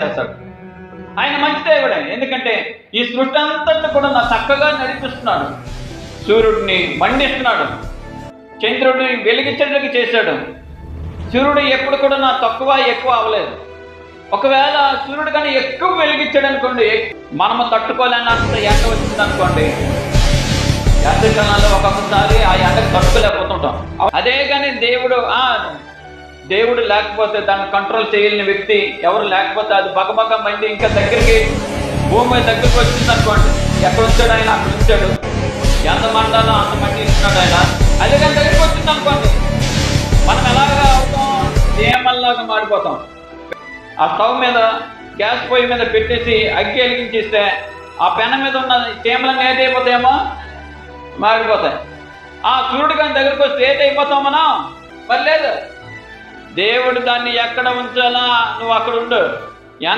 చేస్తాడు. ఆయన మంచి దేవుడే ఎందుకంటే ఈ సృష్టి అంతటా కూడా నా చక్కగా నడిపిస్తున్నాడు. సూర్యుడిని మండిస్తున్నాడు చంద్రుడిని వెలిగించడానికి చేశాడు. సూర్యుడు ఎప్పుడు కూడా నా తక్కువ ఎక్కువ అవ్వలేదు. ఒకవేళ సూర్యుడు కానీ ఎక్కువ వెలిగించాడు అనుకోండి మనము తట్టుకోలేనంత ఎండ వచ్చింది అనుకోండి ఎండాకాలంలో ఒక్కొక్కసారి ఆ ఎండకు తట్టుకోలేకపోతుంటాం. అదే కానీ దేవుడు ఆ దేవుడు లేకపోతే దాన్ని కంట్రోల్ చేయలేని వ్యక్తి ఎవరు లేకపోతే అది బగబగ మండి ఇంకా దగ్గరికి భూమి దగ్గరికి వచ్చింది అనుకోండి. ఎక్కడ వచ్చాడు ఆయన? అక్కడ వచ్చాడు. ఎంత మండాలో అంత మంది ఇస్తున్నాడు ఆయన. అదే కానీ దగ్గరికి వచ్చింది అనుకోండి. మనం ఎలాగా అవుతాం? దేమల్లాగా మారిపోతాం. ఆ స్టవ్ మీద గ్యాస్ పొయ్యి మీద పెట్టేసి అగ్గి వెలిగించేస్తే ఆ పెన మీద ఉన్న చీమలన్నీ ఏదైపోతాయేమో మారిపోతాయి. ఆ సూర్యుడు కానీ దగ్గరికి వస్తే ఏదైపోతాం మనం? మరి లేదు. దేవుడు దాన్ని ఎక్కడ ఉంచాలా? నువ్వు అక్కడ ఉండు.